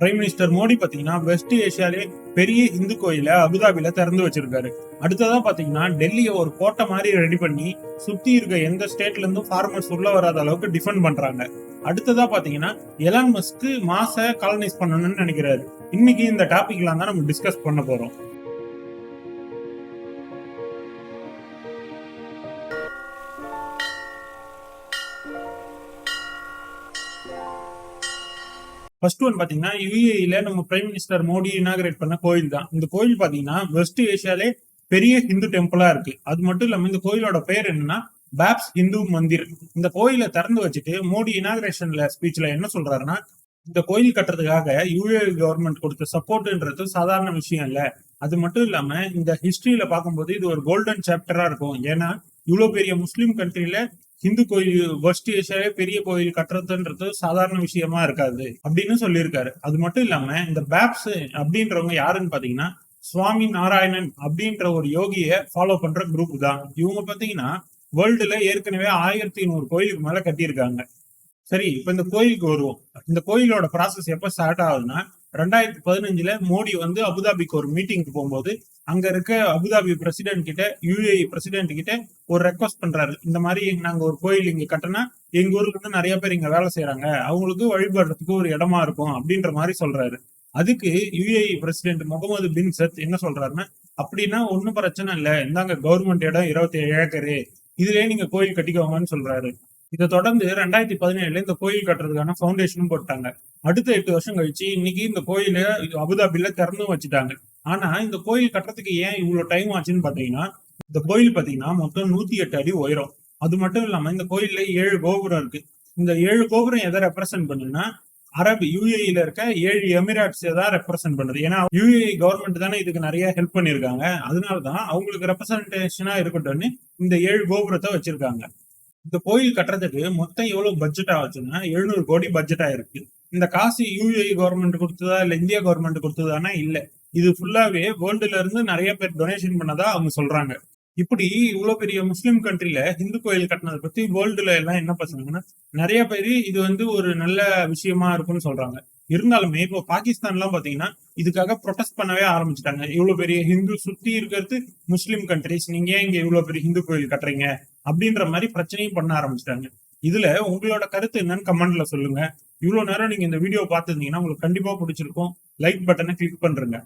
Prime minister Modi பாத்தீங்கன்னா west ஏசியாலே பெரிய இந்து கோயில அபுதாபில திறந்து வச்சிருக்காரு. அடுத்ததா பாத்தீங்கன்னா டெல்லிய ஒரு கோட்டை மாதிரி ரெடி பண்ணி சுத்தி இருக்க எந்த ஸ்டேட்ல இருந்தும் ஃபார்மர்ஸ் உள்ள வராத அளவுக்கு டிஃபெண்ட் பண்றாங்க. அடுத்ததா பாத்தீங்கன்னா எலான் மஸ்க் மாச காலனைஸ் பண்ணணும்னு நினைக்கிறாரு. இன்னைக்கு இந்த டாபிக்லாம் தான் நம்ம டிஸ்கஸ் பண்ண போறோம். ஃபர்ஸ்ட் ஒன் பாத்தீங்கன்னா யூஏஇல நம்ம பிரைம் மினிஸ்டர் மோடி இனாகிரேட் பண்ண கோயில் தான். இந்த கோயில் பாத்தீங்கன்னா வெஸ்ட் ஏசியாலே பெரிய ஹிந்து டெம்பிளா இருக்கு. அது மட்டும் இல்லாம இந்த கோயிலோட பேர் என்னன்னா பேப்ஸ் ஹிந்து மந்திர் இந்த கோயிலை திறந்து வச்சுட்டு மோடி இனாகிரேஷன்ல ஸ்பீச்ல என்ன சொல்றாருன்னா இந்த கோயில் கட்டுறதுக்காக யுஏ கவர்மெண்ட் கொடுத்த சப்போர்ட்ன்றது சாதாரண விஷயம் இல்ல. அது மட்டும் இல்லாம இந்த ஹிஸ்டரியில பார்க்கும்போது இது ஒரு கோல்டன் சாப்டரா இருக்கும். ஏன்னா இவ்வளவு பெரிய முஸ்லீம் கண்ட்ரில ஹிந்து கோயில் வெஸ்ட் ஏஷியாவே பெரிய கோயில் கட்டுறதுன்றது சாதாரண விஷயமா இருக்காது அப்படின்னு சொல்லியிருக்காரு. அது மட்டும் இல்லாம இந்த பேப்ஸ் அப்படின்றவங்க யாருன்னு பாத்தீங்கன்னா சுவாமி நாராயணன் அப்படின்ற ஒரு யோகிய ஃபாலோ பண்ற குரூப் தான். இவங்க பாத்தீங்கன்னா வேர்ல்டுல ஏற்கனவே ஆயிரத்தி நூறு கோயிலுக்கு மேல கட்டியிருக்காங்க. சரி இப்ப இந்த கோயிலுக்கு வருவோம். இந்த கோயிலோட ப்ராசஸ் எப்ப ஸ்டார்ட் ஆகுதுன்னா ரெண்டாயிரத்தி பதினஞ்சுல மோடி வந்து அபுதாபிக்கு ஒரு மீட்டிங்க்கு போகும்போது அங்க இருக்க அபுதாபி பிரசிடென்ட் கிட்ட யூஏஇ பிரசிடென்ட் கிட்ட ஒரு ரெக்வஸ்ட் பண்றாரு. இந்த மாதிரி நாங்க ஒரு கோயில் இங்க கட்டினா எங்க ஊருக்கு வந்து நிறைய பேர் இங்க வேலை செய்யறாங்க அவங்களுக்கு வழிபடுறதுக்கு ஒரு இடமா இருக்கும் அப்படின்ற மாதிரி சொல்றாரு. அதுக்கு யூஏஇ பிரசிடென்ட் முகமது பின் சத் என்ன சொல்றாருன்னா அப்படின்னா ஒன்னும் பிரச்சனை இல்ல. இந்தாங்க கவர்மெண்ட் இடம் இருபத்தி ஏழு ஏக்கரு. இதுலயே நீங்க கோயில் கட்டிக்கோங்கன்னு சொல்றாரு. இதை தொடர்ந்து ரெண்டாயிரத்தி பதினேழுல இந்த கோயில் கட்டுறதுக்கான ஃபவுண்டேஷனும் போட்டாங்க. அடுத்த எட்டு வருஷம் கழிச்சு இன்னைக்கு இந்த கோயில அபுதாபில திறந்தும் வச்சுட்டாங்க. ஆனா இந்த கோயில் கட்டுறதுக்கு ஏன் இவ்வளவு டைம் ஆச்சுன்னு பாத்தீங்கன்னா இந்த கோயில் பாத்தீங்கன்னா மொத்தம் நூத்தி எட்டு அடி உயரம். அது மட்டும் இல்லாம இந்த கோயில்ல ஏழு கோபுரம் இருக்கு. இந்த ஏழு கோபுரம் எதை ரெப்ரசென்ட் பண்ணுன்னா அரபு யூஏஇல இருக்க ஏழு எமிரேட்ஸ் தான் ரெப்ரசென்ட் பண்ணுது. ஏன்னா யூஏஇ கவர்மெண்ட் தானே இதுக்கு நிறைய ஹெல்ப் பண்ணிருக்காங்க அதனாலதான் அவங்களுக்கு ரெப்ரசன்டேஷனா இருக்கட்டும்னு இந்த ஏழு கோபுரத்தை வச்சிருக்காங்க. இந்த கோயில் கட்டுறதுக்கு மொத்தம் எவ்வளவு பட்ஜெட் ஆச்சுன்னா எழுநூறு கோடி பட்ஜெட் ஆயிருக்கு. இந்த காசு யூஏஇ கவர்மெண்ட் கொடுத்ததா இல்ல இந்தியா கவர்மெண்ட் கொடுத்ததானா? இல்ல. இது ஃபுல்லாவே வேர்ல்டுல இருந்து நிறைய பேர் டொனேஷன் பண்ணதா அவங்க சொல்றாங்க. இப்படி இவ்வளவு பெரிய முஸ்லீம் கண்ட்ரில இந்து கோயில் கட்டினதை பத்தி வேர்ல்டுல எல்லாம் என்ன பசங்கன்னா நிறைய பேர் இது வந்து ஒரு நல்ல விஷயமா இருக்கும்னு சொல்றாங்க. இருந்தாலுமே இப்போ பாகிஸ்தான்லாம் பாத்தீங்கன்னா இதுக்காக ப்ரொடெஸ்ட் பண்ணவே ஆரம்பிச்சிட்டாங்க. இவ்வளவு பெரிய ஹிந்து சுத்தி இருக்கிறது முஸ்லீம் கண்ட்ரிஸ் நீங்க ஏன் இங்க இவ்வளவு பெரிய ஹிந்து கோயில் கட்டுறீங்க? அப்படின்ற மாதிரி பிரச்சனையும் பண்ண ஆரம்பிச்சிட்டாங்க. இதுல உங்களோட கருத்து என்னன்னு கமெண்ட்ல சொல்லுங்க. இவ்வளவு நேரம் நீங்க இந்த வீடியோ பார்த்துருந்தீங்கன்னா உங்களுக்கு கண்டிப்பா பிடிச்சிருக்கும். லைக் பட்டனை கிளிக் பண்றேங்க.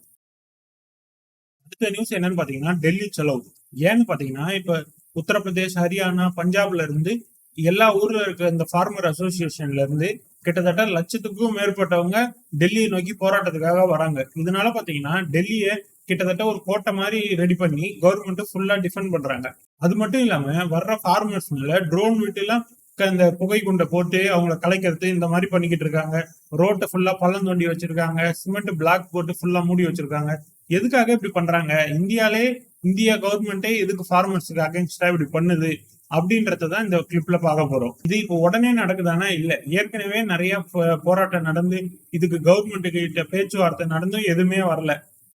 அடுத்த நியூஸ் என்னன்னு பாத்தீங்கன்னா டெல்லி செலவு. ஏன்னு பாத்தீங்கன்னா இப்ப உத்தரப்பிரதேஷ் ஹரியானா பஞ்சாப்ல இருந்து எல்லா ஊர்ல இருக்கிற இந்த ஃபார்மர் அசோசியேஷன்ல இருந்து கிட்டத்தட்ட லட்சத்துக்கும் மேற்பட்டவங்க டெல்லியை நோக்கி போராட்டத்துக்காக வராங்க. இதனால பாத்தீங்கன்னா டெல்லியை கிட்டத்தட்ட ஒரு கோட்டை மாதிரி ரெடி பண்ணி கவர்மெண்ட் ஃபுல்லா டிஃபெண்ட் பண்றாங்க. அது மட்டும் இல்லாம வர்ற ஃபார்மர்ஸ் மேல ட்ரோன் விட்டு எல்லாம் இந்த புகை குண்டை போட்டு அவங்கள கலைக்கிறது இந்த மாதிரி பண்ணிக்கிட்டு இருக்காங்க. ரோட்டை ஃபுல்லா பள்ளம் தோண்டி வச்சிருக்காங்க. சிமெண்ட் பிளாக் போட்டு ஃபுல்லா மூடி வச்சிருக்காங்க. எதுக்காக இப்படி பண்றாங்க? இந்தியாலே இந்தியா கவர்மெண்டே எதுக்கு ஃபார்மர்ஸுக்கு அகேன்ஸ்டா இப்படி பண்ணுது அப்படின்றத தான் இந்த கிளிப்ல பார்க்க போறோம். இது இப்போ உடனே நடக்குதானா? இல்ல. ஏற்கனவே நிறைய போராட்டம் நடந்து இதுக்கு கவர்மெண்ட் கிட்ட பேச்சுவார்த்தை நடந்தும் எதுவுமே வரல.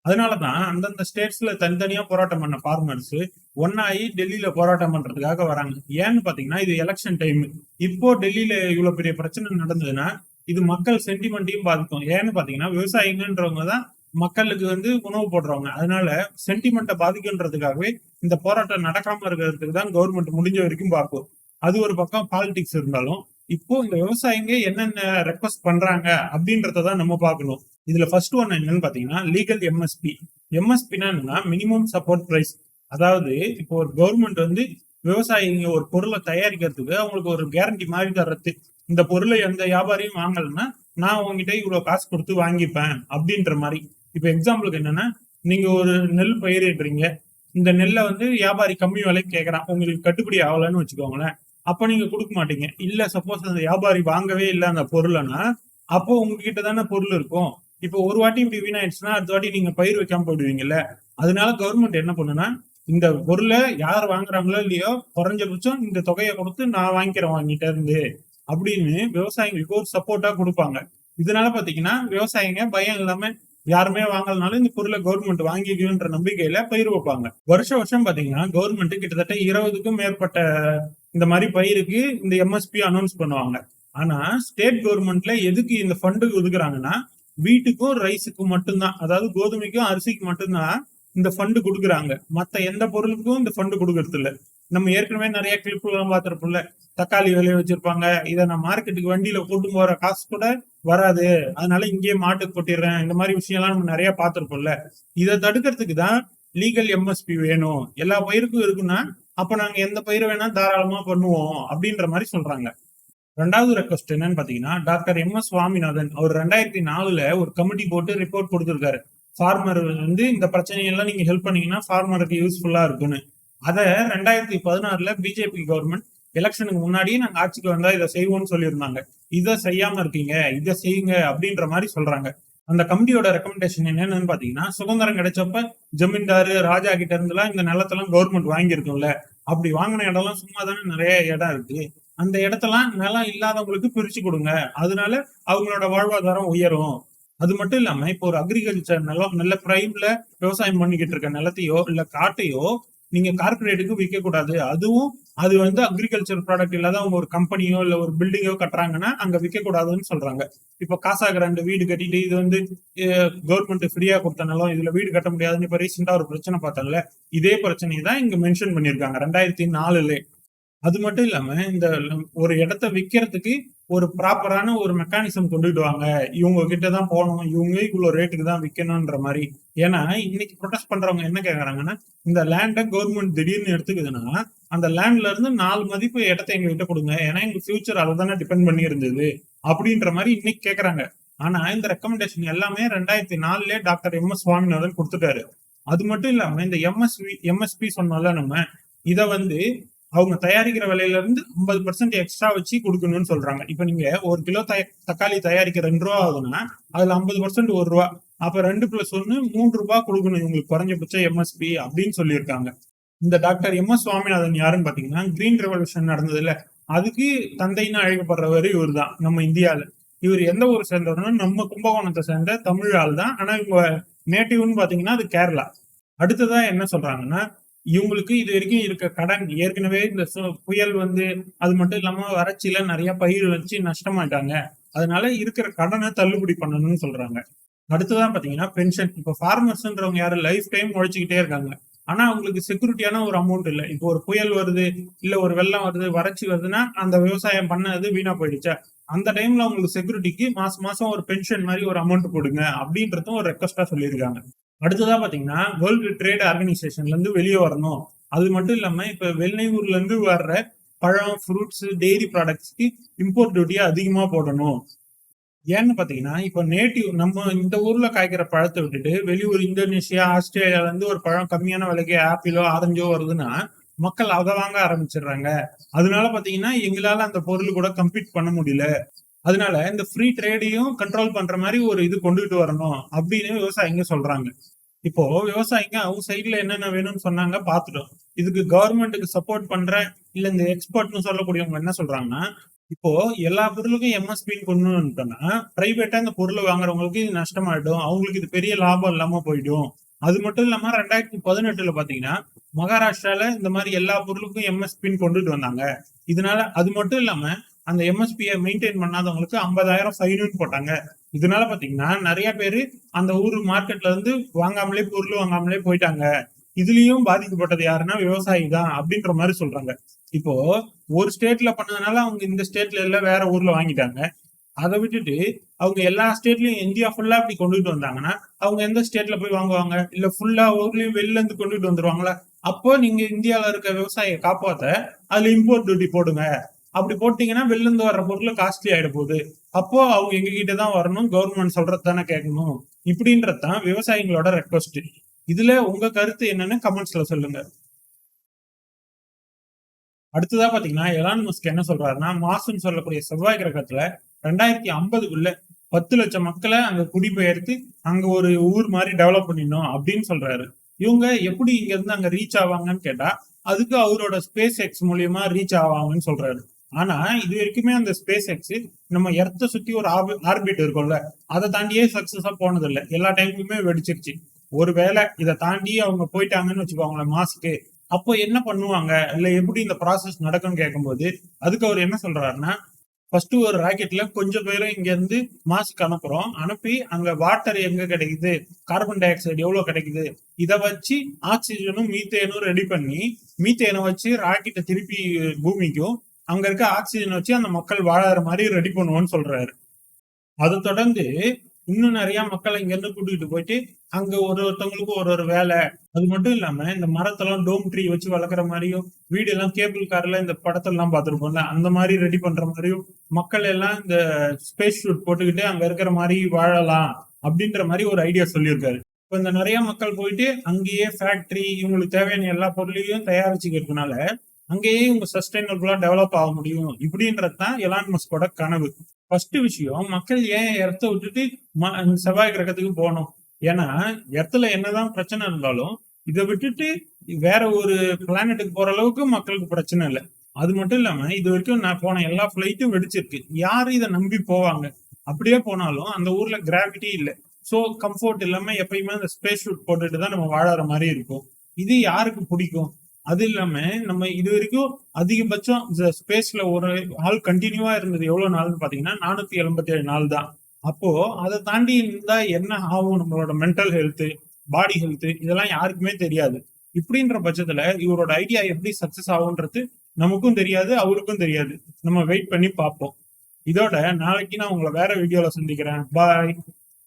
அதனால தான் அந்தந்த ஸ்டேட்ஸ்ல தனித்தனியா போராட்டம் பண்ண ஃபார்மர்ஸ் ஒன்னாயி டெல்லியில போராட்டம் பண்றதுக்காக வராங்க. ஏன்னு பாத்தீங்கன்னா இது எலெக்ஷன் டைம் இப்போ டெல்லியில இவ்வளவு பெரிய பிரச்சனை நடந்ததுன்னா இது மக்கள் சென்டிமெண்ட்டையும் பாதிக்கும். ஏன்னு பாத்தீங்கன்னா விவசாயிங்கன்றவங்க தான் மக்களுக்கு வந்து உணவு போடுறவங்க. அதனால சென்டிமெண்ட்டை பாதிக்குன்றதுக்காகவே இந்த போராட்டம் நடக்காம இருக்கிறதுக்கு தான் கவர்மெண்ட் முடிஞ்ச வரைக்கும் பார்க்கும். அது ஒரு பக்கம் பாலிடிக்ஸ் இருந்தாலும் இப்போ இந்த விவசாயிங்க என்னென்ன ரெக்வஸ்ட் பண்றாங்க அப்படின்றத தான் நம்ம பார்க்கணும். இதுல ஃபர்ஸ்ட் ஒன் என்னன்னு பாத்தீங்கன்னா லீகல் எம்எஸ்பி எம்எஸ்பினா என்னன்னா மினிமம் சப்போர்ட் பிரைஸ் அதாவது இப்போ ஒரு கவர்மெண்ட் வந்து விவசாயிங்க ஒரு பொருளை தயாரிக்கிறதுக்கு அவங்களுக்கு ஒரு கேரண்டி மாதிரி தர்றது. இந்த பொருளை எந்த வியாபாரியும் வாங்கலைன்னா நான் உங்ககிட்ட இவ்வளவு காசு கொடுத்து வாங்கிப்பேன் அப்படின்ற மாதிரி. இப்போ எக்ஸாம்பிளுக்கு என்னன்னா நீங்க ஒரு நெல் பயிரிடுறீங்க. இந்த நெல்லை வந்து வியாபாரி கம்மி விலைக்கு கேட்கறான் உங்களுக்கு கட்டுப்படி ஆகலன்னு வச்சுக்கோங்களேன். அப்ப நீங்க கொடுக்க மாட்டீங்க. இல்ல சப்போஸ் அந்த வியாபாரி வாங்கவே இல்லை அந்த பொருளைனா அப்போ உங்ககிட்ட தானே பொருள் இருக்கும். இப்போ ஒரு வாட்டி இப்படி வீணாயிடுச்சுன்னா அடுத்த வாட்டி நீங்க பயிர் வைக்காம போயிடுவீங்கல்ல. அதனால கவர்மெண்ட் என்ன பண்ணுனா இந்த பொருளை யார் வாங்குறாங்களோ இல்லையோ குறைஞ்சபட்சம் இந்த தொகையை கொடுத்து நான் வாங்கிக்கிறேன் வாங்கிட்ட இருந்து அப்படின்னு விவசாயிகளுக்கு ஒரு சப்போர்ட்டா கொடுப்பாங்க. இதனால பாத்தீங்கன்னா விவசாயிங்க பயம் இல்லாம யாருமே வாங்கலனாலும் இந்த பொருளை கவர்மெண்ட் வாங்கிக்கணுன்ற நம்பிக்கையில பயிர் வைப்பாங்க. வருஷ வருஷம் பாத்தீங்கன்னா கவர்மெண்ட் கிட்டத்தட்ட இருபதுக்கும் மேற்பட்ட இந்த மாதிரி பயிருக்கு இந்த எம்எஸ்பி அனௌன்ஸ் பண்ணுவாங்க. ஆனா ஸ்டேட் கவர்மெண்ட்ல எதுக்கு இந்த ஃபண்டு ஒதுக்குறாங்கன்னா வீட்டுக்கும் ரைஸுக்கும் மட்டும்தான். அதாவது கோதுமைக்கும் அரிசிக்கு மட்டும்தான் இந்த ஃபண்டு கொடுக்குறாங்க. மத்த எந்த பொருளுக்கும் இந்த ஃபண்டு கொடுக்கறது இல்ல நம்ம ஏற்கனவே நிறைய கிளிப்பு பார்த்துருப்போம்ல. தக்காளி விளைய வச்சிருப்பாங்க. இதை நான் மார்க்கெட்டுக்கு வண்டியில கொண்டு போற காசு கூட வராது. அதனால இங்கேயே மாட்டுக்கு கொட்டிடுறேன். இந்த மாதிரி விஷயம்லாம் நம்ம நிறைய பார்த்துருப்போம்ல. இதை தடுக்கிறதுக்கு தான் லீகல் எம்எஸ்பி வேணும். எல்லா பயிருக்கும் இருக்குன்னா அப்ப நாங்க எந்த பயிர் வேணா தாராளமா பண்ணுவோம் அப்படின்ற மாதிரி சொல்றாங்க. ரெண்டாவது ரெக்வஸ்ட் என்னன்னு பாத்தீங்கன்னா டாக்டர் எம் எஸ் சுவாமிநாதன் அவர் ரெண்டாயிரத்தி நாலுல ஒரு கமிட்டி போட்டு ரிப்போர்ட் கொடுத்திருக்காரு. ஃபார்மர் வந்து இந்த பிரச்சனையெல்லாம் நீங்க ஹெல்ப் பண்ணீங்கன்னா ஃபார்மருக்கு யூஸ்ஃபுல்லா இருக்குன்னு அதை ரெண்டாயிரத்தி பதினாறுல பிஜேபி கவர்மெண்ட் எலெக்ஷனுக்கு முன்னாடியே நாங்க ஆட்சிக்கு வந்தா இதை செய்வோம்னு சொல்லியிருந்தாங்க. இதை செய்யாம இருக்கீங்க இதை செய்யுங்க அப்படின்ற மாதிரி சொல்றாங்க. அந்த கமிட்டியோட ரெக்கமெண்டேஷன் என்னன்னு பாத்தீங்கன்னா சுதந்திரம் கிடைச்சப்ப ஜமீன்தாரு ராஜா கிட்ட இருந்தெல்லாம் இந்த நிலத்தெல்லாம் கவர்மெண்ட் வாங்கியிருக்கும்ல. அப்படி வாங்கின இடம்லாம் சும்மா தானே நிறைய இடம் இருக்கு. அந்த இடத்தெல்லாம் நிலம் இல்லாதவங்களுக்கு பிரிச்சு கொடுங்க. அதனால அவங்களோட வாழ்வாதாரம் உயரும். அது மட்டும் இல்லாம இப்போ ஒரு அக்ரிகல்ச்சர் நிலம் நல்ல பிரைம்ல விவசாயம் பண்ணிக்கிட்டு இருக்க நிலத்தையோ இல்ல காட்டையோ நீங்க கார்பரேட்டுக்கு விற்க கூடாது அதுவும் அது வந்து அக்ரிகல்ச்சர் ப்ராடக்ட் இல்லாத அவங்க ஒரு கம்பெனியோ இல்ல ஒரு பில்டிங்கோ கட்டுறாங்கன்னா அங்க விற்க கூடாதுன்னு சொல்றாங்க. இப்ப காசாக ரெண்டு வீடு கட்டிட்டு இது வந்து கவர்மெண்ட் ஃப்ரீயா கொடுத்தனாலும் இதுல வீடு கட்ட முடியாதுன்னு இப்ப ரீசெண்டா ஒரு பிரச்சனை பார்த்தோம்ல இதே பிரச்சனையை தான் இங்க மென்ஷன் பண்ணிருக்காங்க ரெண்டாயிரத்தி நாலுல. அது மட்டும் இல்லாம இந்த ஒரு இடத்த விற்கிறதுக்கு ஒரு ப்ராப்பரான ஒரு மெக்கானிசம் கொண்டுட்டு வாங்க. இவங்க கிட்ட தான் போகணும். இவங்க இவ்வளவு ரேட்டுக்கு தான் விற்கணும்ன்ற மாதிரி. ஏன்னா இன்னைக்கு ப்ரொடெஸ்ட் பண்றவங்க என்ன கேக்குறாங்கன்னா இந்த லேண்டை கவர்மெண்ட் திடீர்னு எடுத்துக்குதுன்னா அந்த லேண்ட்ல இருந்து நாலு மதிப்பு இடத்த எங்க கிட்ட கொடுங்க. ஏன்னா எங்க ஃபியூச்சர் அதை தானே டிபெண்ட் பண்ணி இருந்தது. அப்படின்ற மாதிரி இன்னைக்கு கேக்குறாங்க. ஆனா இந்த ரெக்கமெண்டேஷன் எல்லாமே ரெண்டாயிரத்தி நாலுல டாக்டர் எம் எஸ் சுவாமிநாதன் கொடுத்துட்டாரு. அது மட்டும் இல்லாம இந்த எம்எஸ்வி எம்எஸ்பி சொன்னோம்ல நம்ம இதை வந்து அவங்க தயாரிக்கிற விலையில இருந்து ஐம்பது பர்சன்ட் எக்ஸ்ட்ரா வச்சு கொடுக்கணும்னு சொல்றாங்க. இப்ப நீங்க ஒரு கிலோ தக்காளி தயாரிக்க ரெண்டு ரூபா ஆகுதுன்னா அதுல ஐம்பது பர்சன்ட் ஒரு ரூபா. அப்ப ரெண்டு பிளஸ் ஒன்னு மூன்று ரூபாய் கொடுக்கணும். இவங்களுக்கு குறைஞ்சபட்சம் எம்எஸ்பி அப்படின்னு சொல்லியிருக்காங்க. இந்த டாக்டர் எம் எஸ் சுவாமிநாதன் யாருன்னு பாத்தீங்கன்னா கிரீன் ரெவல்யூஷன் நடந்தது இல்ல அதுக்கு தந்தைன்னு அழைக்கப்படுறவர் இவர் தான் நம்ம இந்தியால. இவர் எந்த ஊர் சேர்ந்தவர்னா நம்ம கும்பகோணத்தை சேர்ந்த தமிழ் ஆள் தான் ஆனா இவங்க நேட்டிவ்னு பாத்தீங்கன்னா அது கேரளா. அடுத்ததா என்ன சொல்றாங்கன்னா இவங்களுக்கு இது வரைக்கும் இருக்க கடன் ஏற்கனவே இந்த புயல் வந்து அது மட்டும் இல்லாம வறட்சியில நிறைய பயிர் வச்சு நஷ்டமாயிட்டாங்க. அதனால இருக்கிற கடனை தள்ளுபடி பண்ணணும்னு சொல்றாங்க. அடுத்ததான் பாத்தீங்கன்னா பென்ஷன் இப்ப ஃபார்மர்ஸ்ன்றவங்க யாரும் லைஃப் டைம் உழைச்சிக்கிட்டே இருக்காங்க. ஆனா அவங்களுக்கு செக்யூரிட்டியான ஒரு அமௌண்ட் இல்லை. இப்போ ஒரு புயல் வருது இல்ல ஒரு வெள்ளம் வருது வறட்சி வருதுன்னா அந்த விவசாயம் பண்ணது வீணா போயிடுச்சா? அந்த டைம்ல அவங்களுக்கு செக்யூரிட்டிக்கு மாசம் மாசம் ஒரு பென்ஷன் மாதிரி ஒரு அமௌண்ட் கொடுங்க அப்படின்றதும் ஒரு ரெக்வஸ்டா சொல்லியிருக்காங்க. அடுத்ததா பாத்தீங்கன்னா வேர்ல்டு ட்ரேட் ஆர்கனைசேஷன்ல இருந்து வெளியே வரணும். அது மட்டும் இல்லாம இப்ப வெளியூர்ல இருந்து வர்ற பழம் ஃப்ரூட்ஸ் டெய்ரி ப்ராடக்ட்ஸ்க்கு இம்போர்ட் டியூட்டியை அதிகமா போடணும். ஏன்னு பாத்தீங்கன்னா இப்போ நேட்டிவ் நம்ம இந்த ஊர்ல காய்க்கிற பழத்தை விட்டுட்டு வெளியூர் இந்தோனேஷியா ஆஸ்திரேலியால இருந்து ஒரு பழம் கம்மியான விலைக்கு ஆப்பிளோ ஆரஞ்சோ வருதுன்னா மக்கள் அதை வாங்க ஆரம்பிச்சிடுறாங்க. அதனால பாத்தீங்கன்னா எங்களால அந்த பொருள் கூட கம்ப்ளீட் பண்ண முடியல. அதனால இந்த ஃப்ரீ ட்ரேடையும் கண்ட்ரோல் பண்ற மாதிரி ஒரு இது கொண்டுகிட்டு வரணும் அப்படின்னு விவசாயிங்க சொல்றாங்க. இப்போ விவசாயிங்க அவங்க சைட்ல என்னென்ன வேணும்னு சொன்னாங்க பாத்துட்டோம் இதுக்கு கவர்மெண்ட்டுக்கு சப்போர்ட் பண்ற இல்ல இந்த எக்ஸ்பர்ட்னு சொல்லக்கூடியவங்க என்ன சொல்றாங்கன்னா இப்போ எல்லா பொருளுக்கும் எம்எஸ்பின்னு கொண்டு வந்துட்டோம்னா பிரைவேட்டா இந்த பொருளை வாங்குறவங்களுக்கு இது நஷ்டமாயிடும். அவங்களுக்கு இது பெரிய லாபம் இல்லாம போயிடும். அது மட்டும் இல்லாம ரெண்டாயிரத்தி பதினெட்டுல பாத்தீங்கன்னா மகாராஷ்டிரால இந்த மாதிரி எல்லா பொருளுக்கும் எம்எஸ்பின்னு கொண்டுட்டு வந்தாங்க. இதனால அது மட்டும் இல்லாம அந்த எம்எஸ்பியை மெயின்டைன் பண்ணாதவங்களுக்கு ஐம்பதாயிரம் ஃபைனுன்னு போட்டாங்க. இதனால பாத்தீங்கன்னா நிறைய பேரு அந்த ஊர் மார்க்கெட்ல இருந்து வாங்காமலே பொருள் வாங்காமலே போயிட்டாங்க. இதுலயும் பாதிக்கப்பட்டது யாருன்னா விவசாயி தான் அப்படின்ற மாதிரி சொல்றாங்க. இப்போ ஒரு ஸ்டேட்ல பண்ணதுனால அவங்க இந்த ஸ்டேட்ல எல்லாம் வேற ஊர்ல வாங்கிட்டாங்க. அதை விட்டுட்டு அவங்க எல்லா ஸ்டேட்லயும் இந்தியா ஃபுல்லா அப்படி கொண்டுட்டு வந்தாங்கன்னா அவங்க எந்த ஸ்டேட்ல போய் வாங்குவாங்க? இல்ல ஃபுல்லா ஊர்லயும் வெளில இருந்து கொண்டுட்டு வந்துருவாங்களா? அப்போ நீங்க இந்தியாவில இருக்க விவசாயியை காப்பாத்த அதுல இம்போர்ட் டியூட்டி போடுங்க. அப்படி போட்டீங்கன்னா வெளிலிருந்து வர்ற பொருள் காஸ்ட்லி ஆயிட போகுது. அப்போ அவங்க எங்க கிட்ட தான் வரணும். கவர்மெண்ட் சொல்றது தானே கேட்கணும். இப்படின்றது தான் விவசாயிகளோட ரெக்வஸ்ட் இதுல உங்க கருத்து என்னன்னு கமெண்ட்ஸ்ல சொல்லுங்க. அடுத்ததா பாத்தீங்கன்னா எலான் மஸ்க் என்ன சொல்றாருன்னா மாசுன்னு சொல்லக்கூடிய செவ்வாய் கிரகத்துல ரெண்டாயிரத்தி ஐம்பதுக்குள்ள பத்து லட்சம் மக்களை அங்க குடிபெயர்த்து அங்க ஒரு ஊர் மாதிரி டெவலப் பண்ணிடணும் அப்படின்னு சொல்றாரு. இவங்க எப்படி இங்க இருந்து அங்க ரீச் ஆவாங்கன்னு கேட்டா அதுக்கு அவரோட ஸ்பேஸ் எக்ஸ் மூலியமா ரீச் ஆவாங்கன்னு சொல்றாரு. ஆனா இது வரைக்குமே அந்த ஸ்பேஸ் எக்ஸ் நம்ம எர்த்த சுத்தி ஒரு ஆர்பிட் இருக்கும்ல அதை தாண்டியே சக்சஸா போனது இல்லை எல்லா டைமுக்குமே வெடிச்சிருச்சு. ஒருவேளை இதை தாண்டி அவங்க போயிட்டாங்கன்னு வச்சுக்கோங்களேன் மாஸ்க்கு. அப்போ என்ன பண்ணுவாங்க? இல்ல எப்படி இந்த ப்ராசஸ் நடக்கும்னு கேட்கும்போது அதுக்கு அவர் என்ன சொல்றாருன்னா ஃபர்ஸ்ட் ஒரு ராக்கெட்ல கொஞ்சம் பேரும் இங்க இருந்து மாஸ்க்கு அனுப்புறோம். அனுப்பி அங்க வாட்டர் எங்க கிடைக்குது? கார்பன் டை ஆக்சைடு எவ்வளவு கிடைக்குது? இதை வச்சு ஆக்சிஜனும் மீத்தேனும் ரெடி பண்ணி மீத்தேனை வச்சு ராக்கெட்டை திருப்பி பூமிக்கும் அங்க இருக்க ஆக்சிஜன் வச்சு அந்த மக்கள் வாழற மாதிரி ரெடி பண்ணுவோம்னு சொல்றாரு. அதை தொடர்ந்து இன்னும் நிறைய மக்களை இங்க இருந்து கூட்டிட்டு போயிட்டு அங்க ஒரு ஒருத்தவங்களுக்கும் ஒரு ஒரு வேலை. அது மட்டும் இல்லாம இந்த மரத்தெல்லாம் டோம் ட்ரீ வச்சு வளர்க்குற மாதிரியும் வீடு எல்லாம் கேபிள் கார்ல இந்த படத்தெல்லாம் பார்த்துருப்போம்ல அந்த மாதிரி ரெடி பண்ற மாதிரியும் மக்கள் எல்லாம் இந்த ஸ்பேஸ் ஷூட் போட்டுக்கிட்டு அங்க இருக்கிற மாதிரி வாழலாம் அப்படின்ற மாதிரி ஒரு ஐடியா சொல்லியிருக்காரு. இப்ப இந்த நிறைய மக்கள் போயிட்டு அங்கேயே ஃபேக்டரி இவங்களுக்கு தேவையான எல்லா பொருளையும் தயாரிச்சுக்கிறதுனால அங்கேயே இவங்க சஸ்டைனபிளா டெவலப் ஆக முடியும். இப்படின்றது தான் எலான் மஸ்கோட கனவு. ஃபர்ஸ்ட் விஷயம் மக்கள் ஏன் இடத்த விட்டுட்டு ம- செவ்வாய் கிரகத்துக்கு போகணும்? ஏன்னா இடத்துல என்னதான் பிரச்சனை இருந்தாலும் இதை விட்டுட்டு வேற ஒரு பிளானட்டுக்கு போற அளவுக்கு மக்களுக்கு பிரச்சனை இல்லை. அது மட்டும் இல்லாம இது வரைக்கும் நான் போன எல்லா ஃபிளைட்டும் வெடிச்சிருக்கு. யாரு இதை நம்பி போவாங்க? அப்படியே போனாலும் அந்த ஊர்ல கிராவிட்டி இல்லை. ஸோ கம்ஃபர்ட் இல்லாம எப்பயுமே அந்த ஸ்பேஸ் ஷூட் போட்டுட்டு தான் நம்ம வாழற மாதிரி இருக்கும். இது யாருக்கு பிடிக்கும்? அது இல்லாம நம்ம இது வரைக்கும் அதிகபட்சம் ஸ்பேஸ்ல ஒரு ஆள் கண்டினியூவா இருந்தது எவ்வளவு நாள்னு பாத்தீங்கன்னா நானூத்தி எண்பத்தி ஏழு நாள் தான். அப்போ அதை தாண்டி இருந்தா என்ன ஆகும் நம்மளோட மென்டல் ஹெல்த் பாடி ஹெல்த் இதெல்லாம் யாருக்குமே தெரியாது. இப்படின்ற பட்சத்துல இவரோட ஐடியா எப்படி சக்சஸ் ஆகுன்றது நமக்கும் தெரியாது அவருக்கும் தெரியாது. நம்ம வெயிட் பண்ணி பார்ப்போம். இதோட நாளைக்கு நான் உங்களை வேற வீடியோல சந்திக்கிறேன். பாய்